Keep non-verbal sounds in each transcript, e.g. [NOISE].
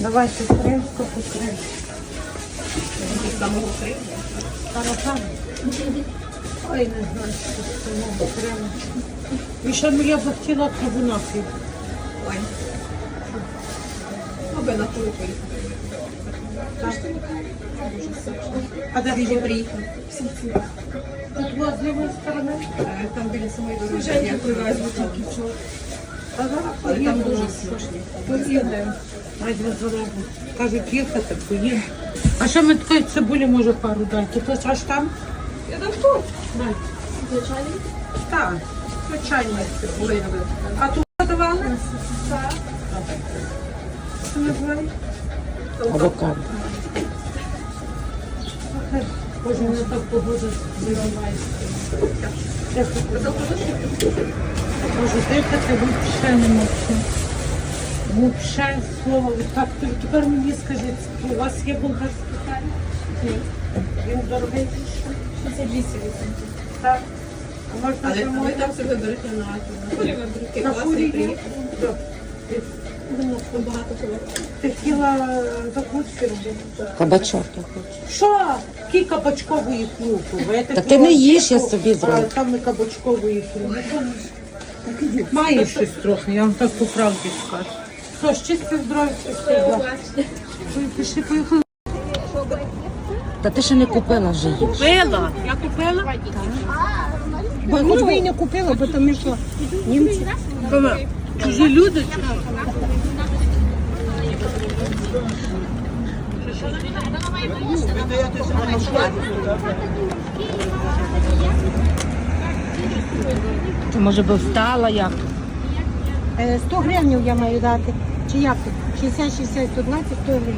Давайте кримську по кримську. Хорошо. Ой, не знаю, що з самого Криму. І ще б я б хотіла трибунаків. Ой. Аби на кулипи. А де ви? приїхали. Тут у вас з лівої сторони? Е, Там біля самої дороги. Я привезла тільки вчора. Але там поїдемо. дуже не залежно. Кажуть, їхати, поїдемо. А що ми такої цибулі може пару дати? Хтось аж там? Я дам тут. Дай. Звичайно. Так, звичайно, цибулі. А тут давали? Так. Що називають? Авокадо. Боже, мене так погода виривається. Боже, дихати взагалі не можу. Взагалі слово. Так, тепер мені скажіть, у вас є болгарський чай? Ні. Він дорогий? Це 200 Так. А можна Але ви там себе берете на на фурі, ви берете На класний приїхали. Багато. Ти хотіла робити? Кабачок я хочу. Що? Кі кабачкової крупи? Та ти не їж, я собі зроблю. Там не кабачкової крупи. Має щось трохи, я вам так по правді скажу. Що, щастя здоров'я, щастя. Ви пішли, поїхали. Та ти ще не купила вже їж. Купила? Я купила? Бо би і не купила, бо тому що німці. Чужі люди чи? Ти може би встала як? Е, 100 гривень я маю дати. Чи як тут? 60, 60, 120, 100 гривень.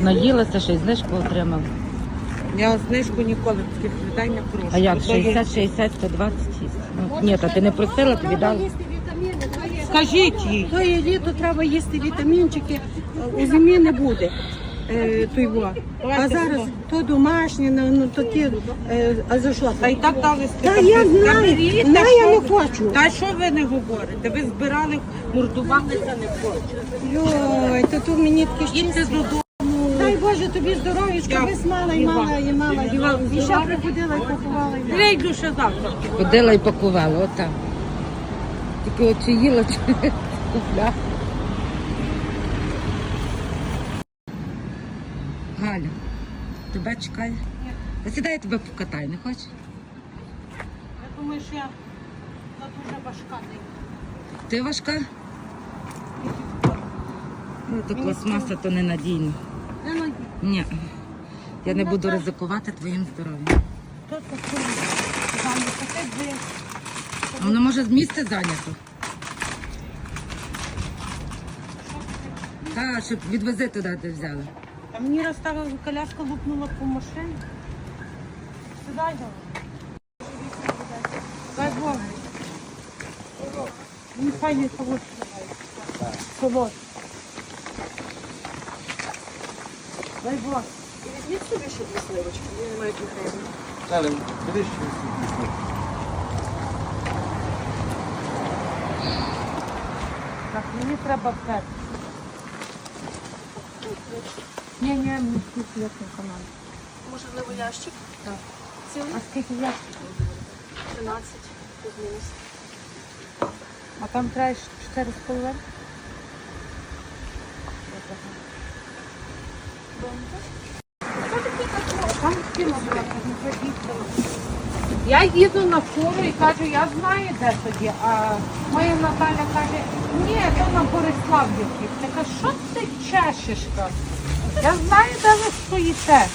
Наїлася, ще й знижку отримав. Я знижку ніколи таких людей не прошу. А як? Ото є- 60, 60, 120 їсти. Ну, ні, та ти не просила, тобі дали. Скажіть їй. То є літо треба їсти вітамінчики, у зимі не буде. Е, той во. А зараз то домашнє, ну, ну то ті, е, а за що? Та й так дали Та я знаю, на, я не хочу. Та що ви не говорите? Ви збирали, мордувалися не хочете. Йой, то тут мені таке Їдьте щастя. додому. Дай Боже, тобі здоров'ячка, Я- весь мала і мала, і мала. І ще приходила і купувала. і Вийду ще завтра. Ходила і пакувала, отак. Тільки от чи їла, чи. Галя, тебе чекає. А сідай я тебе покатай, не хочеш? Я думаю, що я я дуже важка. не- Ти важка? Ну, то пластмаса то ненадійно. Не надію. Ні. Я не буду ризикувати твоїм здоров'ям. Хто таке? Вам не таке? А воно може з місця зайнято. Так, щоб відвези туди, де взяли. А мені розставила коляска, лупнула по машині. Сідай давай. Дай Бог. Мені файний солод. Солод. Дай Бог. Візьміть собі ще дві сливочки, вони не мають гривень. Далі, бери ще. Мені треба п'ять. Ні, ні, мені на каналі. Можливо, ящик? Так. Цілий? А скільки я? 13, плюс-мінус. А там треба чотири з половиною? Там кілограм, ну, поїхали. Я їду на фуру і кажу, я знаю, де тоді. А моя Наталя каже, ні, то на Бориславівці. Я кажу, що ти чешеш? Я знаю, де ви стоїте.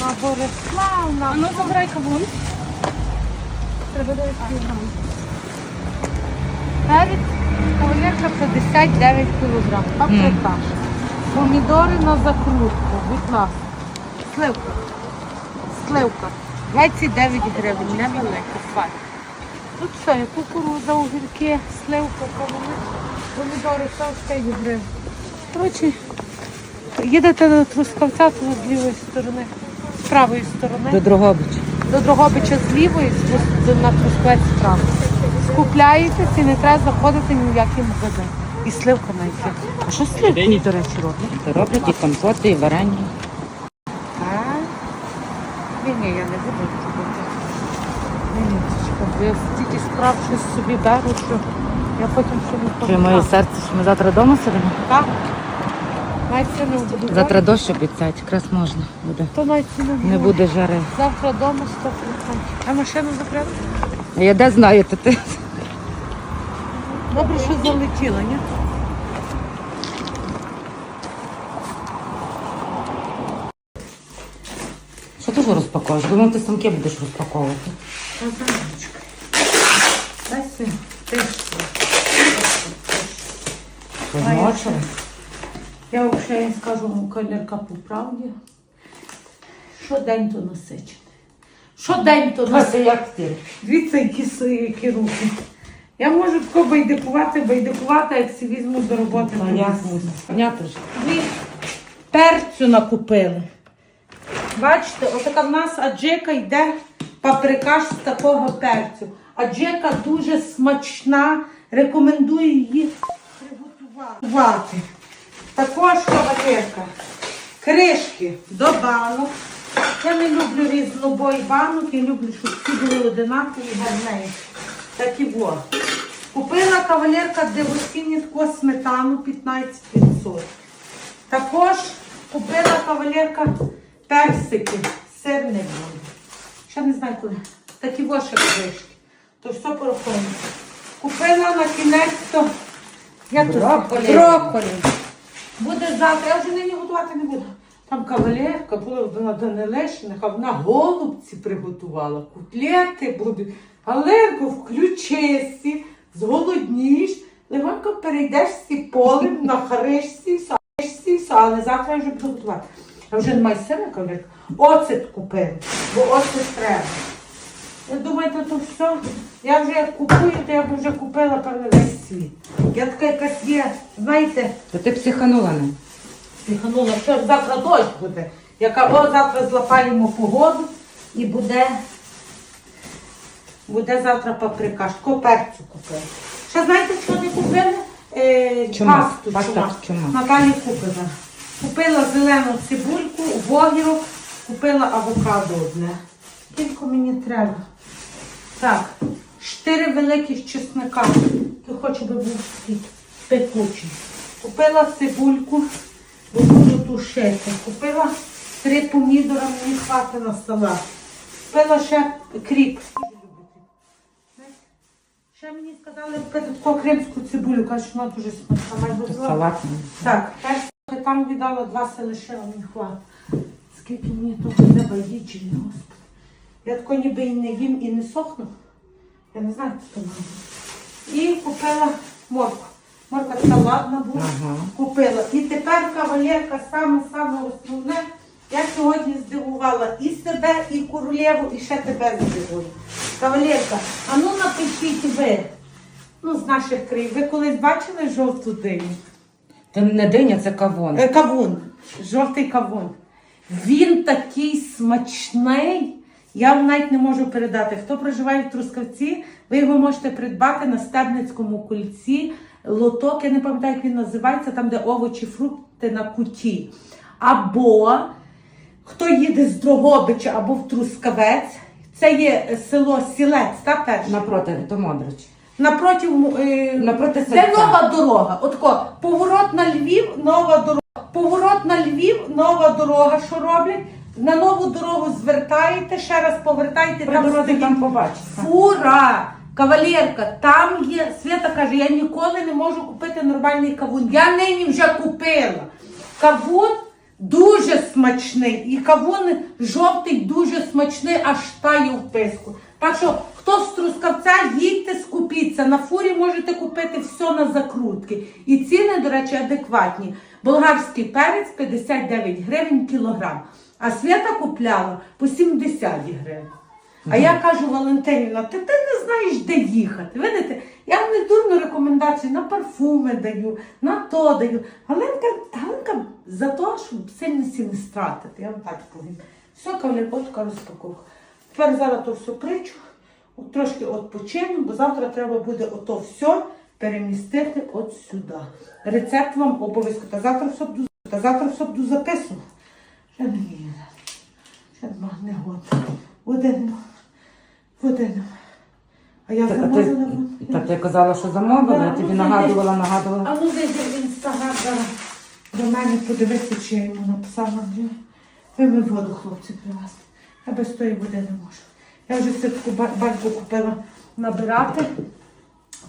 На Борислав, на... А ну забирай кавун. Треба 9 кг. Перець кавалерка 59 кг. Паприка. Помідори на закрутку, будь ласка. Сливка. Сливка. 29 гривень, невелика, фай. Тут все, є кукурудза, огірки, сливка, помідори, все 5 гривень. Коротше, їдете до Трускавця, то з лівої сторони, з правої сторони. До Дрогобича. До Дрогобича з лівої, на Трускавець справа. Скупляєтесь і не треба заходити ні в який магазин. І сливка навіть. А що сливки, до речі, роблять? Роблять і компоти, і варення. А? Ні, ні, я не буду робити. Ні, я стільки справ щось собі беру, що я потім не Чи моє серце, що ми завтра вдома сидимо? Так. Навіть це не буду. Завтра дощ обіцяють, якраз можна буде. То навіть це не, Не буде жари. Завтра вдома 100%. А машину закрили? Я де знаю, то ти. Добре, що залетіла, ні? Ти вже розпаковуєш? Думав, ти самки будеш розпаковувати. Розмочили? Я взагалі скажу, колірка по правді. Щодень то насичений. Щодень то насичений. як ти? Дивіться, які, які руки. Я можу тако байдикувати, байдикувати, як всі візьму до роботи. Понятно ж. Дві перцю накупили. Бачите, отака в нас аджика йде паприкаш з такого перцю. Аджика дуже смачна, рекомендую її приготувати. Також кавалерка. Кришки до банок. Я не люблю різнобой банок, я люблю, щоб всі були одинакові гарненькі. Такі во. Купила кавалерка дивосінні таку сметану 15%. Також купила кавалерка персики, сирний буде. Ще не знаю коли. Такі воші кришки. То все порахуємо. Купила на кінець то я тут Брокколі. Буде завтра, я вже нині готувати не буду. Там кавалерка була на Данилешиних, а вона голубці приготувала, котлети будуть. Галенко, включишся, зголодніш, легонько перейдеш всі полем, нахаришся, все, але завтра я вже буду готувати. Я вже не маю сира, кавалерка. Оцет купив, бо оцет треба. Ви думаєте, то все? Я вже як купую, то я б вже купила певне весь світ. Я така якась є, знаєте, То ти психанула не? Піханула, що ж завтра дощ буде. Яка о, завтра злапаємо погоду і буде, буде завтра паприка. Шко перцю купили. Ще знаєте, що не купили? Е, Чума. Пасту Паста чума. чума. Наталі купила. Купила зелену цибульку, вогірок, купила авокадо одне. Скільки мені треба? Так, чотири великих чесника. Я хочу би був такий пекучий. Купила цибульку, бо буду тушити. Купила три помідора, мені хватить на салат. Купила ще кріп. Ще мені сказали купити таку кримську цибулю, кажуть, що вона дуже смачна. Має бути Так, перше там віддала два селища, мені хватить. Скільки мені того треба їджі, господи. Я тако ніби і не їм, і не сохну. Я не знаю, що це має. І купила морку. Морка така ладна була. Ага. Купила. І тепер кавалерка саме-саме основне. Я сьогодні здивувала і себе, і королеву, і ще тебе здивую. Кавалерка, а ну напишіть ви, ну з наших країн, ви колись бачили жовту диню? Це не диня, це кавун. Е, Кавун, жовтий кавун. Він такий смачний, я вам навіть не можу передати. Хто проживає в Трускавці, ви його можете придбати на Стебницькому кульці. Лоток, я не пам'ятаю, як він називається, там, де овочі, фрукти на куті. Або хто їде з Дрогобича або в Трускавець, це є село Сілець, та перше. Напроти, то Модрич. Напроти, е, Напроти це нова дорога. Отко, поворот на Львів, нова дорога. Поворот на Львів, нова дорога. Що роблять? На нову дорогу звертаєте, ще раз дорозі стоїть там побачиш. Фура! Кавалерка, там є. Свята каже, я ніколи не можу купити нормальний кавун. Я нині вже купила. Кавун дуже смачний. І кавун жовтий дуже смачний, аж тає в писку. Так що, хто з трускавця, їдьте, скупіться. На фурі можете купити все на закрутки. І ціни, до речі, адекватні. Болгарський перець 59 гривень кілограм. А свята купляла по 70 гривень. А я кажу Валентинівна, ти, ти не знаєш, де їхати. Видите, я вам не дурну рекомендацію на парфуми даю, на то даю. Галинка, Галинка за те, щоб сильно сі не стратити. Я вам так повім. Все, кавалерка розпаковка. Тепер зараз то все причу, трошки відпочину, бо завтра треба буде ото все перемістити от сюди. Рецепт вам обов'язково. Та завтра все буду, та завтра все буду записувати. Ще не їде. Ще два не годно. Один. Один. А я Так, замовила. ти, так ти казала, що замовила, я тобі ну, нагадувала, нагадувала. А ну зайди в інстаграм зараз до мене подивитися, чи я йому написала. Ви ми воду, хлопці, привезли. Я без тої води не можу. Я вже все таку ба- баньку купила набирати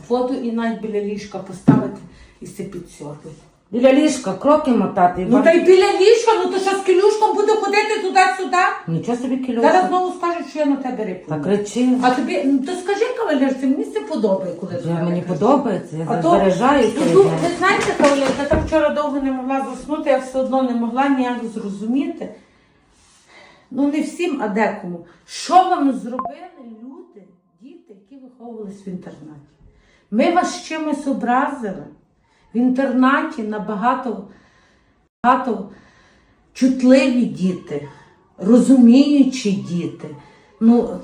воду і навіть біля ліжка поставити і все підсьорбити. Біля ліжка, кроки мотати. Ну та й біля ліжка, ну то що з кілюшком буду ходити туди-сюди. Нічого собі кілюшка. Зараз знову скажуть, що я на тебе Та репую. кричи. А тобі, ну то скажи, кавалерці, мені це подобає, коли Я, мені подобається, я А то- заряджаюся. Ну, ну, ви знаєте, Кавалерка, я там вчора довго не могла заснути, я все одно не могла ніяк зрозуміти. Ну, не всім, а декому. Що вам зробили люди, діти, які виховувались в інтернаті? Ми вас чимось образили. В інтернаті набагато багато чутливі діти, розуміючі діти. Ну,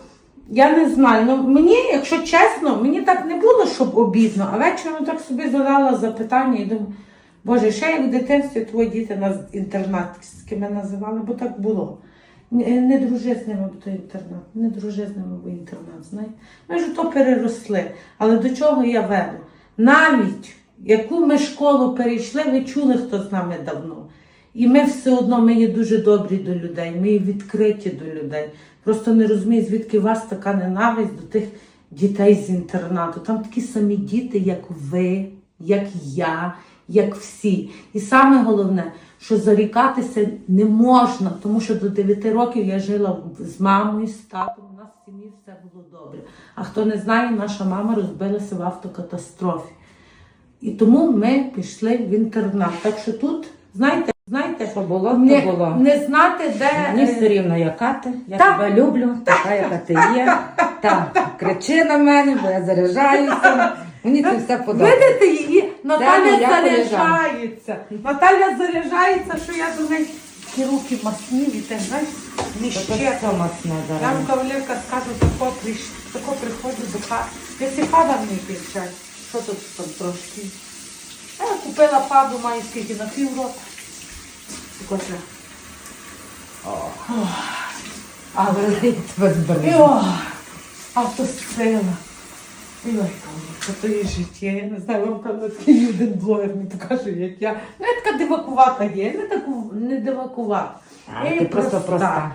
я не знаю. Ну, мені, якщо чесно, мені так не було, щоб обідно, а вечором так собі задала запитання і думаю, Боже, ще як в дитинстві твої діти нас інтернатськими називали, бо так було. Не, не дружи з ними, бо то інтернат. Не дружи з ними, бо інтернат. Знаєте? Ми ж то переросли. Але до чого я веду? Навіть яку ми школу перейшли, ви чули, хто з нами давно. І ми все одно ми є дуже добрі до людей, ми є відкриті до людей. Просто не розумію, звідки у вас така ненависть до тих дітей з інтернату. Там такі самі діти, як ви, як я, як всі. І саме головне, що зарікатися не можна, тому що до 9 років я жила з мамою, з татом. У нас в сім'ї все було добре. А хто не знає, наша мама розбилася в автокатастрофі. І тому ми пішли в інтернат. Так що тут, знаєте, знаєте, Що було, то не, було. не знати, де. Мені все рівно, яка ти. Я Так. тебе люблю, така, яка ти є. [LAUGHS] Так, кричи на мене, бо я заряджаюся. Мені це все подобається. Видите її? Наталя моя заряджається. Наталя заряджається, що я до неї ті руки масні, і те, знаєш, не Та ще. масне Я зараз. кавалерка скажу, тако, прийш... тако приходжу до хати. Ти си фаба мені пічай. Що тут там трошки? Я купила фабу, маю скільки на пів року. Тако це. А ви тебе І зберегли. о, автосцена. То є життя. Я не знаю, вам певно такий один блогер не покаже, як я. Ну, я така дивакувата є, не таку, не дивакувата. А, Я Ти просто проста.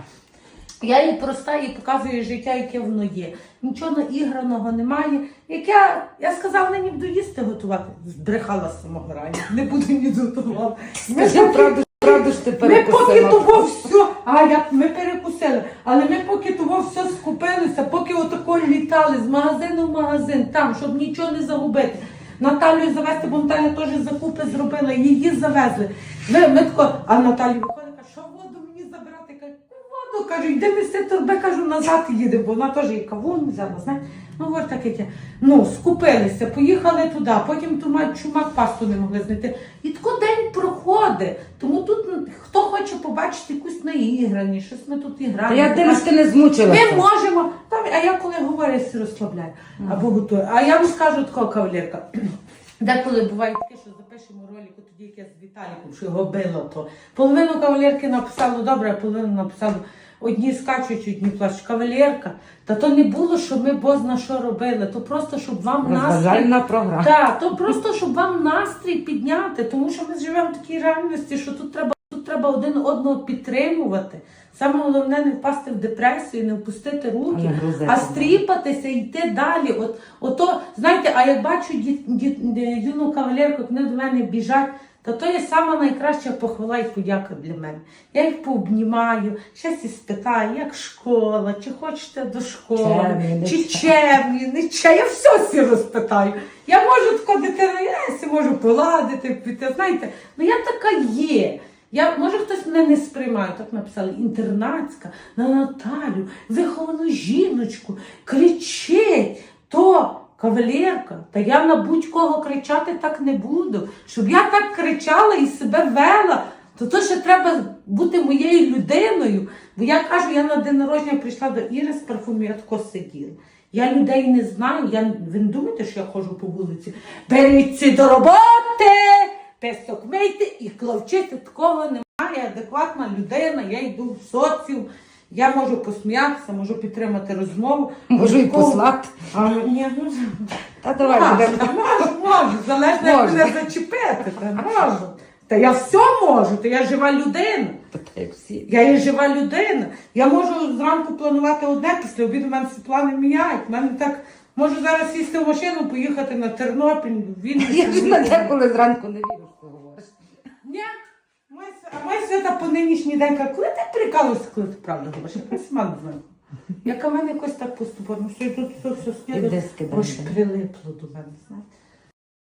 Я їй проста і показую життя, яке воно є. Нічого наіграного немає. Як я, я сказала, мені буду їсти готувати. Збрехала з самого ранку. Не буду ні готувати. Ми Скажи правду, правду ж ти Ми поки того все, а як ми перекусили, але ми поки того все скупилися, поки отако літали з магазину в магазин, там, щоб нічого не загубити. Наталію завезти, бо Наталя теж закупи зробила, її завезли. Ми, ми тако, а Наталі виходить, каже, що воду мені забирати? Каже, «Ну, воду, кажу, йди нести торби, кажу, назад їдемо, бо вона теж і кавун взяла, знаєш. Ну, от таке. Ну, скупилися, поїхали туди, потім ту мать чумак пасту не могли знайти. І тако день проходить. Тому тут хто хоче побачити якусь наіграні, щось ми тут і Та граємо. я дивлюсь, ти не змучилася. Ми можемо, там, а я коли говорю, я все розслабляю або готую. А я вам скажу такого кавалерка. [CLEARS THROAT] Деколи буває таке, що запишемо ролик, тоді як я з Віталіком, що його било, то половину кавалерки написало добре, а половину написало одні скачуть, одні плачуть. Кавалерка, та то не було, що ми бозна що робили, то просто щоб вам настрій. Розважальна програма. Так, то просто щоб вам настрій підняти, тому що ми живемо в такій реальності, що тут треба, тут треба один одного підтримувати. Саме головне не впасти в депресію, не впустити руки, грузити. а стріпатися і йти далі. От, ото, знаєте, а як бачу ді, ді, ді- юну кавалерку, вони до мене біжать, то то є сама найкраща похвала і подяка для мене. Я їх пообнімаю, щось і спитаю, як школа, чи хочете до школи, Чемні, чи чемні. не чемні. Я все всі розпитаю. Я можу така дитина, я си можу поладити, піти. Знаєте, ну я така є. Я, може хтось мене не сприймає, так написали, інтернатська на Наталю, виховану жіночку, кричить, то кавалерка, та я на будь-кого кричати так не буду. Щоб я так кричала і себе вела, то то ще треба бути моєю людиною. Бо я кажу, я на день народження прийшла до Іри з парфумів, я тако сиділа. Я людей не знаю. Я, ви не думаєте, що я ходжу по вулиці? Беріться до роботи, песок мийте і клавчити. Такого немає. Адекватна людина, я йду в соціум. Я можу посміятися, можу підтримати розмову. Можу і Такого- послати. А, ні, ну, Та давай можу, будемо. можу, можу, залежно як Можна. мене зачепити. Та можу. Та я все можу, то я жива людина. Та так як всі. Я є жива людина. Я можу зранку планувати одне, після обіду в мене всі плани міняють. У мене так можу зараз сісти в машину, поїхати на Тернопіль, в Я ж на те, коли зранку не вірю, що говориш. Ні. А ми свята по нинішній день коли ти прикалуєшся, коли ти правду говориш? Я смак знаю. Яка в мене якось так поступила, ну що я тут все, все скидає, Ось прилипло до мене, знаєте.